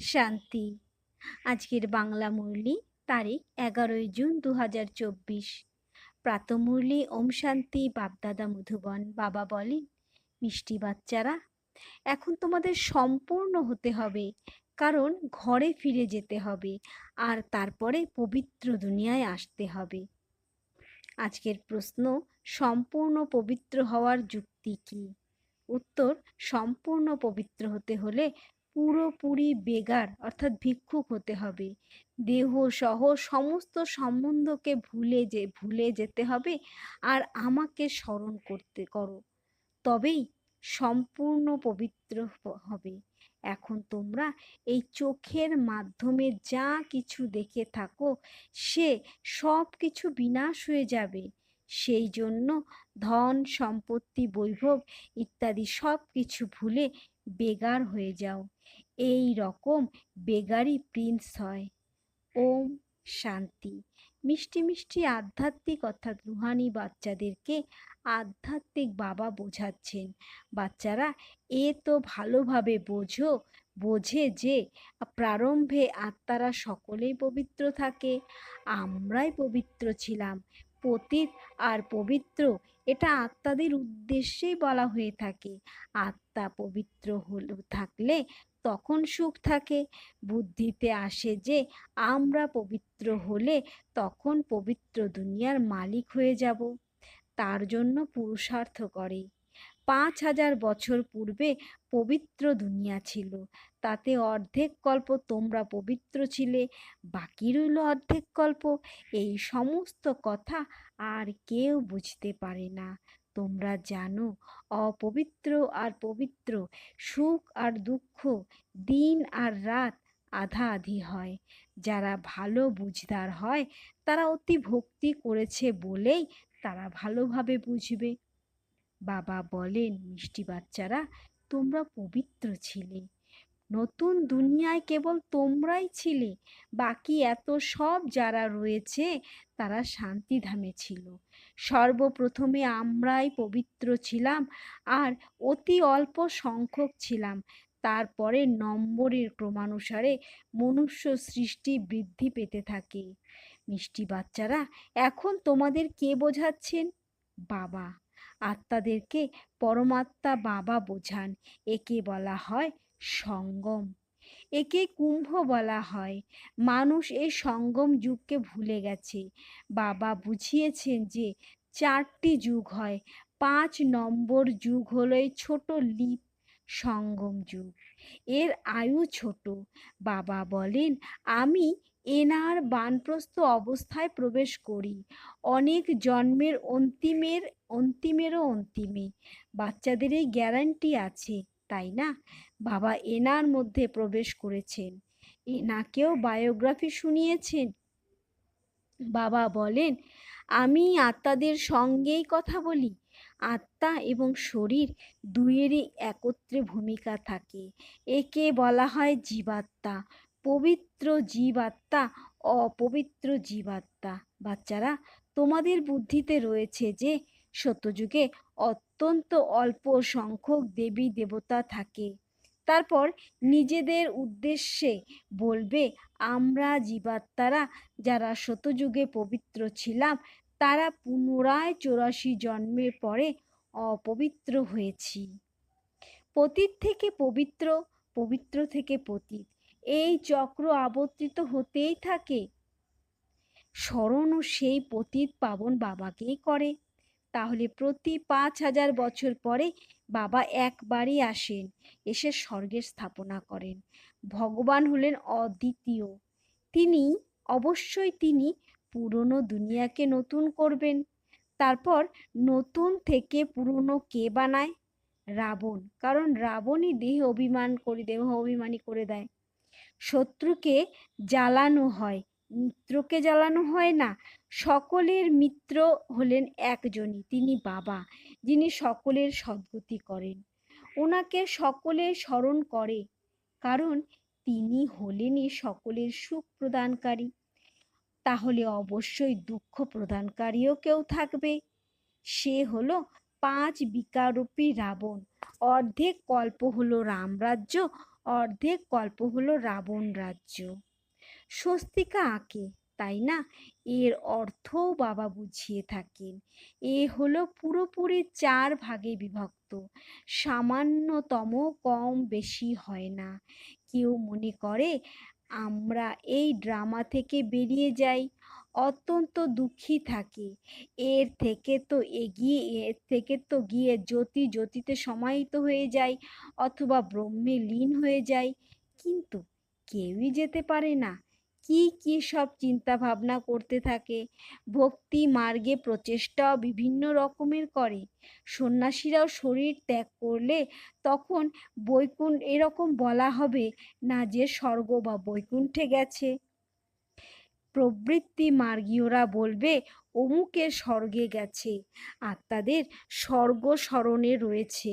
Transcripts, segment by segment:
শান্তি। আজকের বাংলা মুরলি তারিখ এগারোই জুন দু হাজার চব্বিশ প্রাতমুরলি ওম শান্তি, বাপদাদা মধুবন। বাবা বলেন, মিষ্টি বাচ্চারা, এখন তোমাদের সম্পূর্ণ হতে হবে। কারণ ঘরে ফিরে যেতে হবে আর তারপরে পবিত্র দুনিয়ায় আসতে হবে। আজকের প্রশ্ন, সম্পূর্ণ পবিত্র হওয়ার যুক্তি কী? উত্তর, সম্পূর্ণ পবিত্র হতে হলে পুরোপুরি বেগার, অর্থাৎ ভিক্ষুক হতে হবে। দেহ সহ সমস্ত সম্বন্ধকে ভুলে যে, ভুলে যেতে হবে আর আমাকে স্মরণ করতে করো। তবেই সম্পূর্ণ পবিত্র হবে। এখন তোমরা এই চোখের মাধ্যমে যা কিছু দেখে থাকো, সে সব কিছু বিনাশ হয়ে যাবে। সেই জন্য ধন, সম্পত্তি বৈভব ইত্যাদি সব কিছু ভুলে বেগার হয়ে যাও। এই রকম বেগারই প্রিন্স হয়। ওম শান্তি। মিষ্টি মিষ্টি আধ্যাত্মিক অর্থাৎ রুহানি বাচ্চাদেরকে আধ্যাত্মিক বাবা বোঝাচ্ছেন। বাচ্চারা, এ তো ভালোভাবে বোঝো, বোঝে যে প্রারম্ভে আত্মারা সকলেই পবিত্র থাকে, আমরাই পবিত্র ছিলাম, পতিত আর পবিত্র, এটা আত্মাদের উদ্দেশ্যেই বলা হয়ে থাকে। আত্মা পবিত্র হল, থাকলে তখন সুখ থাকে। বুদ্ধিতে আসে যে, আমরা পবিত্র হলে তখন পবিত্র দুনিয়ার মালিক হয়ে যাব। তার জন্য পুরুষার্থ করে। পাঁচ হাজার বছর পূর্বে পবিত্র দুনিয়া ছিল। তাতে অর্ধেক কল্প তোমরা পবিত্র ছিলে, বাকি রইল অর্ধেক কল্প। এই সমস্ত কথা আর কেউ বুঝতে পারে না। তোমরা জানো, অপবিত্র আর পবিত্র, সুখ আর দুঃখ, দিন আর রাত আধা আধি হয়। যারা ভালো বুঝদার হয়, তারা অতি ভক্তি করেছে বলেই তারা ভালোভাবে বুঝবে। বাবা বলেন, মিষ্টি বাচ্চারা, তোমরা পবিত্র ছিলে। নতুন দুনিয়ায় কেবল তোমরাই ছিলে। বাকি এত সব যারা রয়েছে, তারা শান্তিধামে ছিল। সর্বপ্রথমে আমরাই পবিত্র ছিলাম আর অতি অল্প সংখ্যক ছিলাম। তারপরে নম্বরের ক্রমানুসারে মনুষ্য সৃষ্টি বৃদ্ধি পেতে থাকে। মিষ্টি বাচ্চারা, এখন তোমাদের কে বোঝাচ্ছেন? বাবা। আত্মাদেরকে পরমাত্মা বাবা বোঝান। একে বলা হয় সঙ্গম। একে কুম্ভ বলা হয়। মানুষ এই সঙ্গম যুগকে ভুলে গেছে। বাবা বুঝিয়েছেন যে চারটি যুগ হয়। পাঁচ নম্বর যুগ হলো এই ছোট লিপ সঙ্গম যুগ। এর আয়ু ছোট। বাবা বলেন, আমি এনার বানপ্রস্থ অবস্থায় প্রবেশ করি। অনেক জন্মের অন্তিমের, অন্তিমেরও অন্তিমে। বাচ্চাদের এই গ্যারান্টি আছে। তাই না? বাবা এনার মধ্যে প্রবেশ করেছেন। এনাকেও বায়োগ্রাফি শুনিয়েছেন। বাবা বলেন আমি আত্মাদের সঙ্গেই কথা বলি। আত্মা এবং শরীর দুইয়েরই একত্রে ভূমিকা থাকে। একে বলা হয় জীবাত্মা। পবিত্র জীবাত্মা অপবিত্র জীবাত্মা। বাচ্চারা তোমাদের বুদ্ধিতে রয়েছে যে সত্যযুগে অত্যন্ত অল্প সংখ্যক দেবী দেবতা থাকে। তারপর নিজেদের উদ্দেশ্যে বলবে, আমরা জীবাত্মারা যারা শতযুগে পবিত্র ছিলাম, তারা পুনরায় চৌরাশি জন্মের পরে অপবিত্র হয়েছি। পতীত থেকে পবিত্র পবিত্র থেকে পতীত। এই চক্র আবর্তিত হতেই থাকে। স্মরণও সেই পতীত পাবন বাবাকেই করে। তাহলে প্রতি পাঁচ হাজার বছর পরে বাবা একবারই আসেন, এসে স্বর্গের স্থাপনা করেন। ভগবান হলেন অদ্বিতীয়। তিনি, অবশ্যই তিনি পুরনো দুনিয়াকে নতুন করবেন। তারপর নতুন থেকে পুরনো কে বানায়? রাবণ। কারণ রাবণই দেহ অভিমান করে দেহ অভিমানী করে দেয়। শত্রুকে জ্বালানো হয়। মিত্রকে জ্বালানো হয় না, সকলের মিত্র হলেন একজনই, তিনি বাবা, যিনি সকলের সদ্গতি করেন। ওনাকে সকলে স্মরণ করে, কারণ তিনি হলেনই সকলের সুখ প্রদানকারী। তাহলে অবশ্যই দুঃখ প্রদানকারীও কেউ থাকবে। সে হলো পাঁচ বিকারূপী রাবণ। অর্ধেক কল্প হলো রামরাজ্য অর্ধেক কল্প হলো রাবণ রাজ্য। স্বস্তিকা আঁকে, তাই না? এর অর্থও বাবা বুঝিয়ে থাকেন। এ হলো পুরোপুরি চার ভাগে বিভক্ত। সামান্যতম কম বেশি হয় না। কেউ মনে করে, আমরা এই ড্রামা থেকে বেরিয়ে যাই, অত্যন্ত দুঃখী থাকে। এর থেকে তো এগিয়ে, এর থেকে তো গিয়ে জ্যোতি জ্যোতিতে সমাহিত হয়ে যায় অথবা ব্রহ্মে লীন হয়ে যায়। কিন্তু কেউই যেতে পারে না। কি কি সব চিন্তা ভাবনা করতে থাকে? ভক্তি, মার্গে প্রচেষ্টাও বিভিন্ন রকমের করে। সন্ন্যাসীরাও শরীর ত্যাগ করলে তখন বৈকুণ্ঠ, এরকম বলা হবে না যে স্বর্গ বা বৈকুণ্ঠে গেছে। প্রবৃত্তি মার্গীয়রা বলবে অমুকে স্বর্গে গেছে, আত্মাদের স্বর্গ স্মরণে রয়েছে।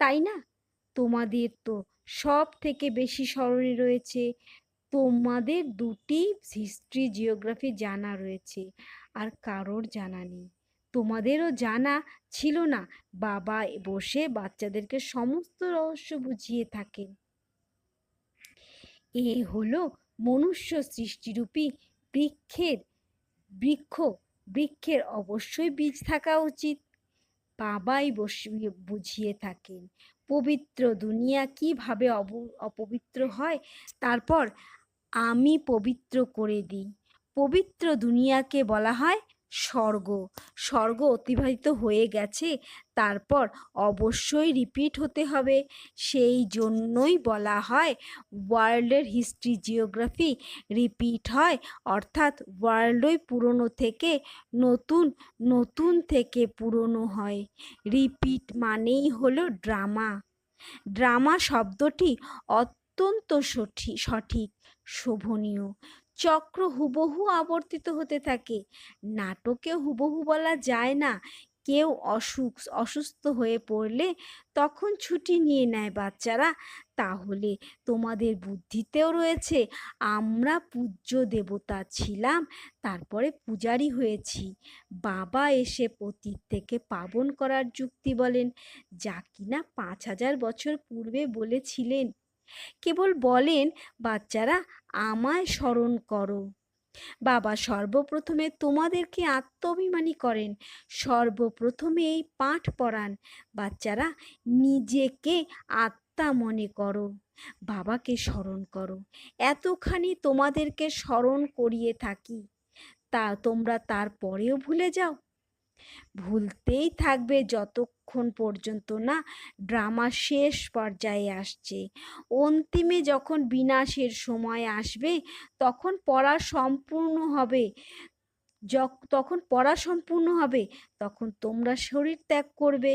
তাই না? তোমাদের তো সব থেকে বেশি স্মরণে রয়েছে। তোমাদের দুটি হিস্ট্রি জিওগ্রাফি জানা রয়েছে। আর কারোর জানা নেই। তোমাদেরও জানা ছিল না, বাবা বসে বাচ্চাদেরকে সমস্ত রহস্য বুঝিয়ে থাকেন এ হলো মনুষ্য সৃষ্টিরূপী বৃক্ষের বৃক্ষ। বৃক্ষের অবশ্যই বীজ থাকা উচিত। বাবাই বসিয়ে বুঝিয়ে থাকেন, পবিত্র দুনিয়া কীভাবে অপবিত্র হয়? তারপর আমি পবিত্র করে দিই। পবিত্র দুনিয়াকে বলা হয় স্বর্গ। স্বর্গ অতিবাহিত হয়ে গেছে, তারপর অবশ্যই রিপিট হতে হবে। সেই জন্যই বলা হয় ওয়ার্ল্ডের হিস্ট্রি জিওগ্রাফি রিপিট হয়, অর্থাৎ ওয়ার্ল্ডই পুরনো থেকে নতুন নতুন থেকে পুরনো হয়। রিপিট মানেই হলো ড্রামা ড্রামা শব্দটি অত্যন্ত সঠিক সঠিক। শোভনীয়। চক্র হুবহু আবর্তিত হতে থাকে। নাটকে হুবহু বলা যায় না, কেউ অসুখ, অসুস্থ হয়ে পড়লে তখন ছুটি নিয়ে নেয় বাচ্চারা। তাহলে তোমাদের বুদ্ধিতেও রয়েছে, আমরা পূজ্য দেবতা ছিলাম, তারপরে পূজারি হয়েছি। বাবা এসে পতীত থেকে পাবন করার যুক্তি বলেন, যা কিনা পাঁচ হাজার বছর পূর্বে বলেছিলেন। কেবল বলেন, বাচ্চারা, আমায় স্মরণ করো। বাবা সর্বপ্রথমে তোমাদেরকে আত্মাভিমানী করেন। সর্বপ্রথমে এই পাঠ পড়ান। বাচ্চারা, নিজেকে আত্মা মনে করো। বাবাকে স্মরণ করো। এতখানি তোমাদেরকে স্মরণ করিয়ে থাকি। তা তোমরা তারপরেও ভুলে যাও। ভুলতেই থাকবে যতক্ষণ পর্যন্ত না ড্রামা শেষ পর্যায়ে আসছে। অন্তিমে যখন বিনাশের সময় আসবে, তখন পড়া সম্পূর্ণ হবে। তখন পড়া সম্পূর্ণ হবে, তখন তোমরা শরীর ত্যাগ করবে।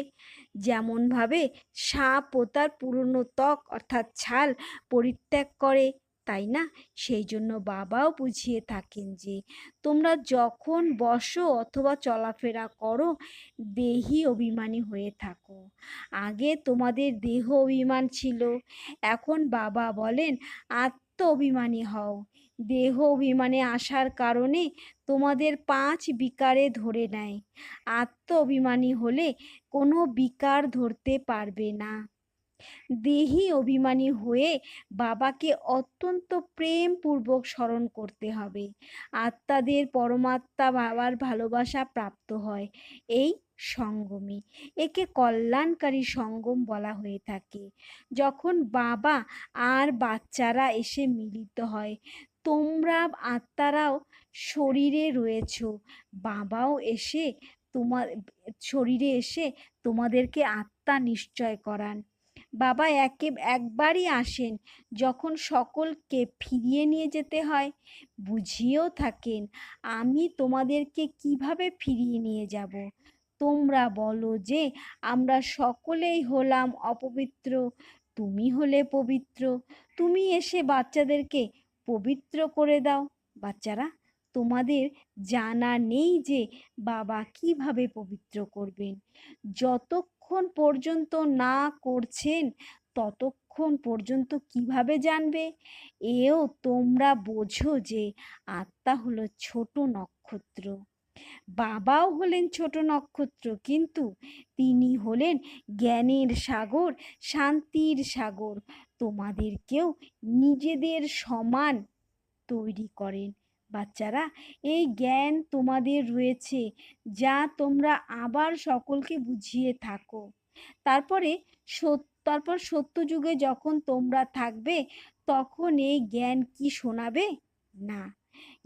যেমনভাবে সাপ ও তার পুরনো ত্বক অর্থাৎ ছাল পরিত্যাগ করে তাই না? সেই জন্য বাবাও বুঝিয়ে থাকেন যে, তোমরা যখন বসো অথবা চলাফেরা করো, দেহি অভিমানী হয়ে থাকো। আগে তোমাদের দেহ অভিমান ছিল। এখন বাবা বলেন আত্ম অভিমানী হও। দেহ অভিমানে আসার কারণে তোমাদের পাঁচ বিকারে ধরে নেয়। আত্ম অভিমানী হলে কোনো বিকার ধরতে পারবে না। দেহি অভিমানী হয়ে বাবাকে অত্যন্ত প্রেমপূর্বক স্মরণ করতে হবে। আত্মাদের পরমাত্মা বাবার ভালোবাসা প্রাপ্ত হয় এই সঙ্গমে একে কল্যাণকারী সঙ্গম বলা হয়ে থাকে। যখন বাবা আর বাচ্চারা এসে মিলিত হয়, তোমরা আত্মারাও শরীরে রয়েছ। বাবাও এসে তোমার শরীরে এসে তোমাদেরকে আত্মা নিশ্চয় করান। বাবা একে, একবারই আসেন। যখন সকলকে ফিরিয়ে নিয়ে যেতে হয়, বুঝিয়েও থাকেন, আমি তোমাদেরকে কীভাবে ফিরিয়ে নিয়ে যাব? তোমরা বলো যে, আমরা সকলেই হলাম অপবিত্র। তুমি হলে পবিত্র। তুমি এসে বাচ্চাদেরকে পবিত্র করে দাও। বাচ্চারা, তোমাদের জানা নেই যে বাবা কীভাবে পবিত্র করবেন। যতক্ষণ পর্যন্ত না করছেন, ততক্ষণ পর্যন্ত কীভাবে জানবে? এও তোমরা বোঝো যে আত্মা হলো ছোট নক্ষত্র। বাবাও হলেন ছোট নক্ষত্র, কিন্তু তিনি হলেন জ্ঞানের সাগর, শান্তির সাগর। তোমাদেরকেও নিজেদের সমান তৈরি করেন। বাচ্চারা, এই জ্ঞান তোমাদের রয়েছে, যা তোমরা আবার সকলকে বুঝিয়ে থাকো। তারপরে সত্য তারপর সত্য যুগে যখন তোমরা থাকবে, তখন এই জ্ঞান কি শোনাবে? না।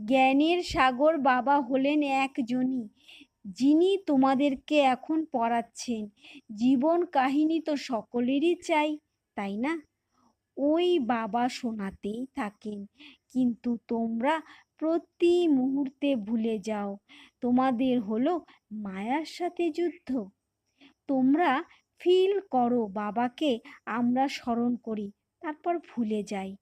জ্ঞানের সাগর বাবা হলেন একজনই, যিনি তোমাদেরকে এখন পড়াচ্ছেন। জীবন কাহিনী তো সকলেরই চাই, তাই না? ওই বাবা শোনাতেই থাকেন, কিন্তু তোমরা প্রতি মুহূর্তে ভুলে যাও। তোমাদের হলো মায়ার সাথে যুদ্ধ। তোমরা ফিল করো বাবাকে, আমরা স্মরণ করি, তারপর ভুলে যাই।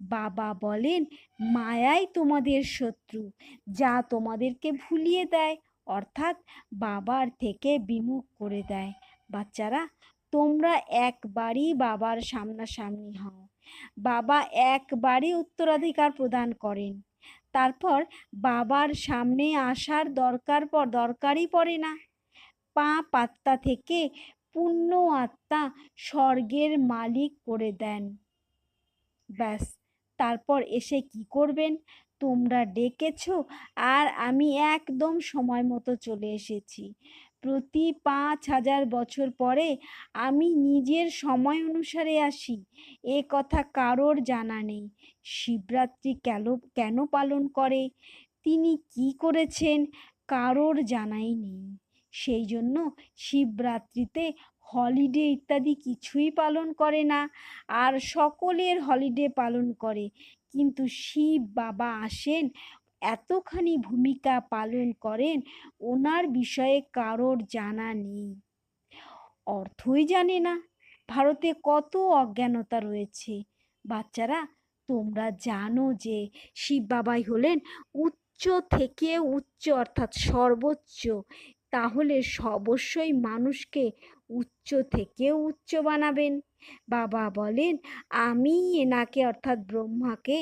বাবা বলেন, মায়াই তোমাদের শত্রু, যা তোমাদেরকে ভুলিয়ে দেয়। অর্থাৎ বাবার থেকে বিমুখ করে দেয়। বাচ্চারা, তোমরা একবারই বাবার সামনাসামনি হও। বাবা একবারই উত্তরাধিকার প্রদান করেন। তারপর বাবার সামনে আসার দরকার পর, দরকারই পড়ে না। পা পাত্তা থেকে পুণ্য আত্মা স্বর্গের মালিক করে দেন। ব্যাস, তারপর এসে কি করবেন? তোমরা ডেকেছো আর আমি একদম সময় মতো চলে এসেছি। প্রতি পাঁচ হাজার বছর পরে আমি নিজের সময় অনুসারে আসি। এ কথা কারোর জানা নেই। শিবরাত্রি কেন কেন পালন করে? তিনি কি করেছেন কারোর জানাই নেই। সেই জন্য শিবরাত্রিতে হলিডে ইত্যাদি কিছুই পালন করে না। আর সকলের হলিডে পালন করে। কিন্তু শিব বাবা আসেন এতখানি ভূমিকা পালন করেন, ওনার বিষয়ে কারোর জানা নেই। অর্থই জানে না, ভারতে কত অজ্ঞানতা রয়েছে। বাচ্চারা, তোমরা জানো যে শিব বাবাই হলেন উচ্চ থেকে উচ্চ অর্থাৎ সর্বোচ্চ। তাহলে অবশ্যই মানুষকে উচ্চ থেকে উচ্চ বানাবেন। বাবা বলেন, আমি এনাকে অর্থাৎ ব্রহ্মাকে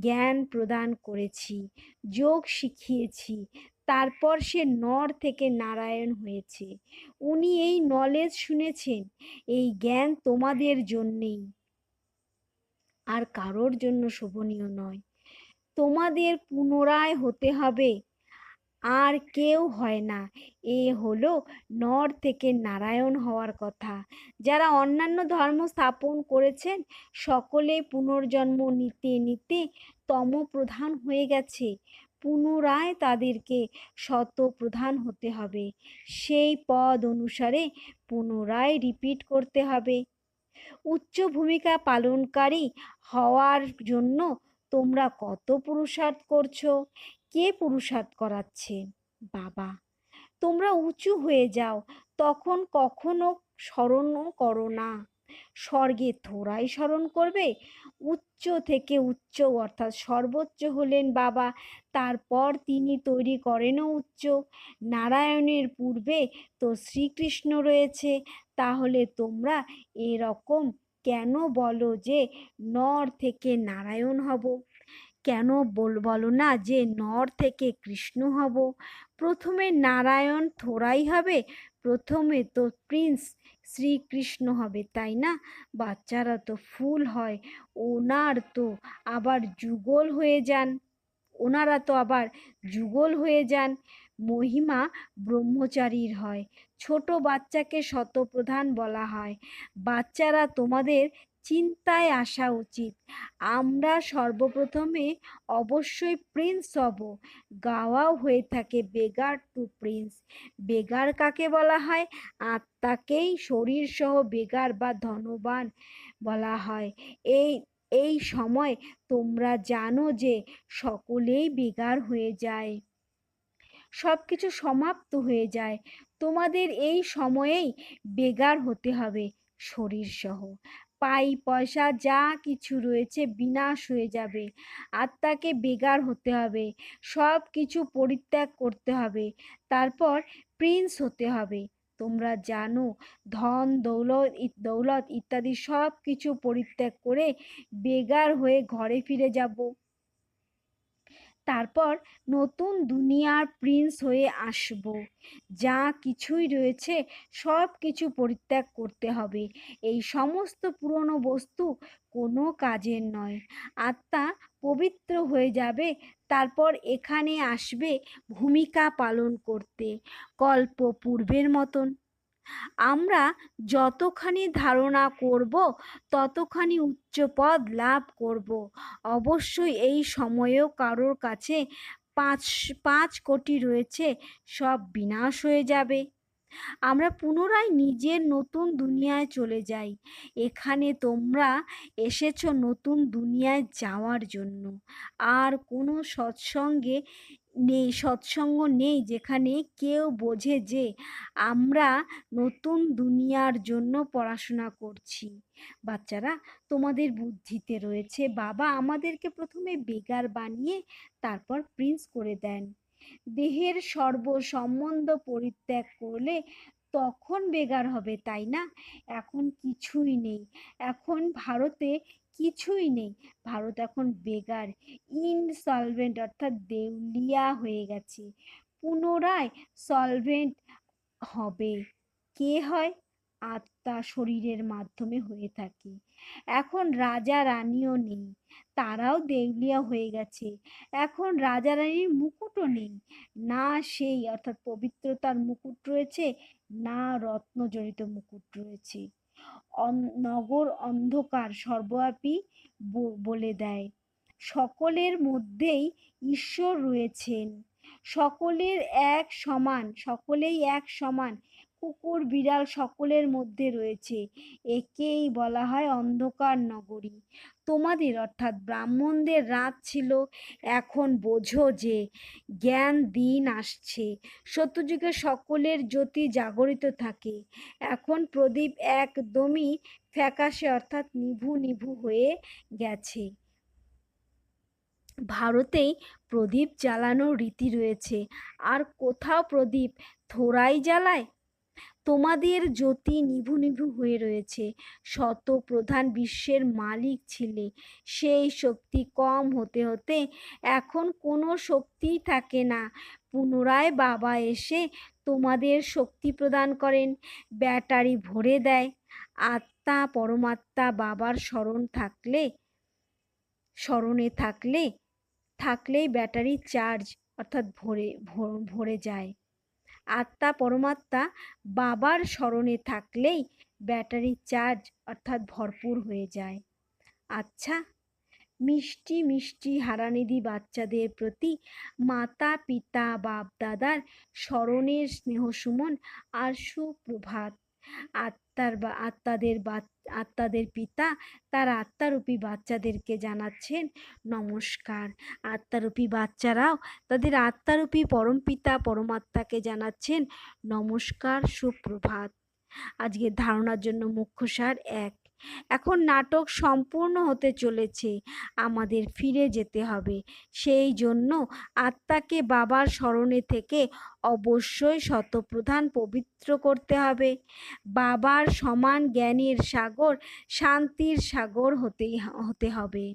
জ্ঞান প্রদান করেছি, যোগ শিখিয়েছি, তারপর সে নর থেকে নারায়ণ হয়েছে। উনি এই নলেজ শুনেছেন, এই জ্ঞান তোমাদের জন্যেই। আর কারোর জন্য শোভনীয় নয়। তোমাদের পুনরায় হতে হবে আর কেউ হয় না। এ হলো নর থেকে নারায়ণ হওয়ার কথা। যারা অন্যান্য ধর্ম স্থাপন করেছেন, সকলে পুনর্জন্ম নিতে নিতে তম প্রধান হয়ে গেছে। পুনরায় তাদেরকে শত প্রধান হতে হবে। সেই পদ অনুসারে পুনরায় রিপিট করতে হবে। উচ্চ ভূমিকা পালনকারী হওয়ার জন্য তোমরা কত পুরুষার্থ করছ? কে পুরুষার্থ করাচ্ছে? বাবা, তোমরা উঁচু হয়ে যাও, তখন কখনো স্মরণও করো না। স্বর্গে থোড়াই স্মরণ করবে, উচ্চ থেকে উচ্চ অর্থাৎ সর্বোচ্চ হলেন বাবা, তারপর তিনি তৈরি করেনও উচ্চ। নারায়ণের পূর্বে তো শ্রীকৃষ্ণ রয়েছে, তাহলে তোমরা এরকম কেন বলো যে নর থেকে নারায়ণ হব? কেন বল, বলো না যে নর থেকে কৃষ্ণ হব। প্রথমে নারায়ণ থোড়াই হবে, প্রথমে তো প্রিন্স শ্রীকৃষ্ণ হবে, তাই না? বাচ্চারা তো ফুল হয়, ওনার তো আবার যুগল হয়ে যান, ওনারা তো আবার যুগল হয়ে যান, মহিমা ব্রহ্মচারীর হয়। ছোট বাচ্চাকে শতপ্রধান বলা হয়। বাচ্চারা তোমাদের চিন্তায় আসা উচিত। আমরা সর্বপ্রথমে অবশ্যই প্রিন্স হব। গাওয়াও হয়ে থাকে বেগার টু প্রিন্স বেগার কাকে বলা হয়? আত্মাকেই শরীর সহ বেগার বা ধনবান বলা হয়। এই এই সময় তোমরা জানো যে সকলেই বেগার হয়ে যায়। সব কিছু সমাপ্ত হয়ে যায়। তোমাদের এই সময়েই বেগার হতে হবে শরীর সহ পাই, পয়সা, যা কিছু রয়েছে বিনাশ হয়ে যাবে। আত্মাকে বেগার হতে হবে। সব কিছু পরিত্যাগ করতে হবে। তারপর প্রিন্স হতে হবে। তোমরা জানো, ধন, দৌলত দৌলত ইত্যাদি সব কিছু পরিত্যাগ করে বেগার হয়ে ঘরে ফিরে যাব। তারপর নতুন দুনিয়ার প্রিন্স হয়ে আসব। যা কিছুই রয়েছে সব কিছু পরিত্যাগ করতে হবে। এই সমস্ত পুরনো বস্তু কোনো কাজের নয়। আত্মা পবিত্র হয়ে যাবে, তারপর এখানে আসবে ভূমিকা পালন করতে। কল্প পূর্বের মতন। আমরা যতখানি ধারণা করব, ততখানি উচ্চ পদ লাভ করব। অবশ্যই এই সময়েও কারোর কাছে পাঁচ পাঁচ কোটি রয়েছে, সব বিনাশ হয়ে যাবে। আমরা পুনরায় নিজের নতুন দুনিয়ায় চলে যাই। এখানে তোমরা এসেছ নতুন দুনিয়ায় যাওয়ার জন্য। আর কোনো সৎসঙ্গে নেই, সৎসঙ্গ নেই, যেখানে কেউ বোঝে যে আমরা নতুন দুনিয়ার জন্য পড়াশোনা করছি। বাচ্চারা, তোমাদের বুদ্ধিতে রয়েছে। বাবা আমাদেরকে প্রথমে বেগার বানিয়ে তারপর প্রিন্স করে দেন। দেহের সর্ব সম্বন্ধ পরিত্যাগ করলে তখন বেগার হবে, তাই না? এখন কিছুই নেই। এখন ভারতে কিছুই নেই। ভারত এখন বেগার ইনসলভেন্ট অর্থাৎ দেউলিয়া হয়ে গেছে। পুনরায় সলভেন্ট হবে। কে হয়? আত্মা শরীরের মাধ্যমে হয়ে থাকে। এখন রাজা রানীও নেই। তারাও দেউলিয়া হয়ে গেছে। এখন রাজা রানীর মুকুটও নেই। না সেই অর্থাৎ পবিত্রতার মুকুট রয়েছে, না রত্নজড়িত মুকুট রয়েছে। নগর অন্ধকার সর্বব্যাপী বলে দেয়। সকলের মধ্যেই ঈশ্বর রয়েছেন। সকলের এক সমান, সকলেই এক সমান কুকুর বিড়াল সকলের মধ্যে রয়েছে। একেই বলা হয় অন্ধকার নগরী। তোমাদের অর্থাৎ ব্রাহ্মণদের রাত ছিল, এখন বোঝো যে জ্ঞান দিন আসছে। সত্যযুগে সকলের জ্যোতি জাগরিত থাকে। এখন প্রদীপ একদমই ফ্যাকাশে অর্থাৎ নিভু নিভু হয়ে গেছে। ভারতেই প্রদীপ জ্বালানোর রীতি রয়েছে। আর কোথাও প্রদীপ থোড়াই জ্বালায়? তোমাদের জ্যোতি নিভু নিভু হয়ে রয়েছে। শত প্রধান বিশ্বের মালিক ছিলে। সেই শক্তি কম হতে হতে এখন কোনো শক্তিই থাকে না। পুনরায় বাবা এসে তোমাদের শক্তি প্রদান করেন, ব্যাটারি ভরে দেয়। আত্মা, পরমাত্মা বাবার স্মরণ থাকলে, স্মরণে থাকলে, থাকলেই ব্যাটারি চার্জ অর্থাৎ ভরে ভরে যায়। আত্মা পরমাত্মা বাবার স্মরণে থাকলেই ব্যাটারি চার্জ অর্থাৎ ভরপুর হয়ে যায়। আচ্ছা মিষ্টি মিষ্টি হারানিধি বাচ্চাদের প্রতি মাতা, পিতা বাপ দাদার স্মরণের স্নেহ সুমন আর সুপ্রভাত। আত্মার বা আত্মাদের আত্মাদের পিতা, তার আত্মারূপী বাচ্চাদেরকে জানাচ্ছেন, নমস্কার। আত্মারূপী বাচ্চারাও তাদের আত্মারূপী পরম পিতা, পরমাত্মাকে জানাচ্ছেন, নমস্কার, সুপ্রভাত। আজকের ধারণার জন্য মুখ্য সার এক। এখন নাটক সম্পূর্ণ হতে চলেছে, আমাদের ফিরে যেতে হবে। সেই জন্য আত্মাকে বাবার স্মরণে থেকে অবশ্যই শতপ্রধান পবিত্র করতে হবে। বাবার সমান জ্ঞানের সাগর, শান্তির সাগর হতেই হতে হবে।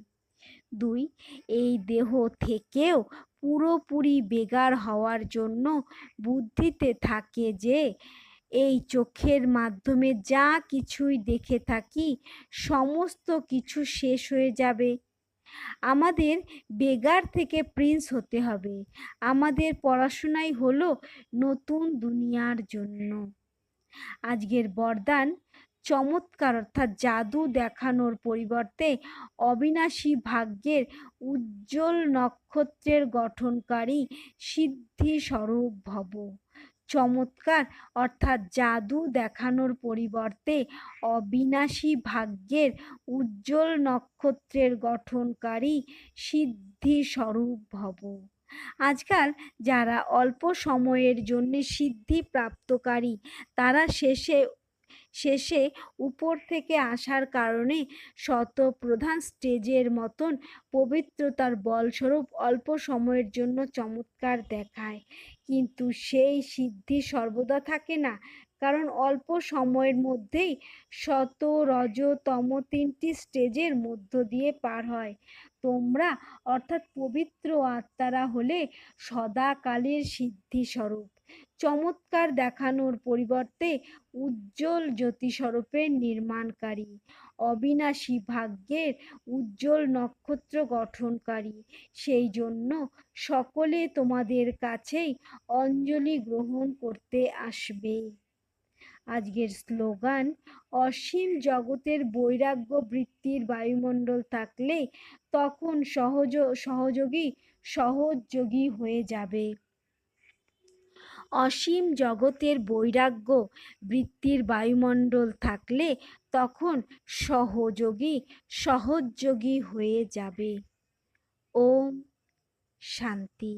দুই, এই দেহ থেকেও পুরোপুরি বেগার হওয়ার জন্য বুদ্ধিতে থাকে যে এই চোখের মাধ্যমে যা কিছুই দেখে থাকি, সমস্ত কিছু শেষ হয়ে যাবে। আমাদের বেগার থেকে প্রিন্স হতে হবে। আমাদের পড়াশোনাই হলো নতুন দুনিয়ার জন্য। আজকের বরদান চমৎকার, অর্থাৎ জাদু দেখানোর পরিবর্তে অবিনাশী ভাগ্যের উজ্জ্বল নক্ষত্রের গঠনকারী সিদ্ধি স্বরূপ ভব। চমৎকার। অর্থাৎ জাদু দেখানোর পরিবর্তে অবিনাশী ভাগ্যের উজ্জ্বল নক্ষত্রের গঠনকারী সিদ্ধিস্বরূপ ভব। আজকাল যারা অল্প সময়ের জন্যে সিদ্ধি প্রাপ্তকারী তারা শেষে শেষে উপর থেকে আসার কারণে শত প্রধান স্টেজের মতন পবিত্রতার বলস্বরূপ অল্প সময়ের জন্য চমৎকার দেখায়। কিন্তু সেই সিদ্ধি সর্বদা থাকে না, কারণ অল্প সময়ের মধ্যেই শত রজ তম তিনটি স্টেজের মধ্য দিয়ে পার হয়। তোমরা অর্থাৎ পবিত্র আত্মারা হলে সদাকালের সিদ্ধিস্বরূপ চমৎকার দেখানোর পরিবর্তে উজ্জ্বল জ্যোতিস্বরূপের নির্মাণকারী, অবিনাশী ভাগ্যের উজ্জ্বল নক্ষত্র গঠনকারী। সেই জন্য সকলে তোমাদের কাছেই অঞ্জলি গ্রহণ করতে আসবে। আজকের স্লোগান, অসীম জগতের বৈরাগ্য বৃত্তির বায়ুমণ্ডল থাকলে তখন সহজ, সহযোগী সহযোগী হয়ে যাবে। অসীম জগতের বৈরাগ্য বৃত্তির বায়ুমণ্ডল থাকলে তখন সহযোগী সহযোগী হয়ে যাবে। ওম শান্তি।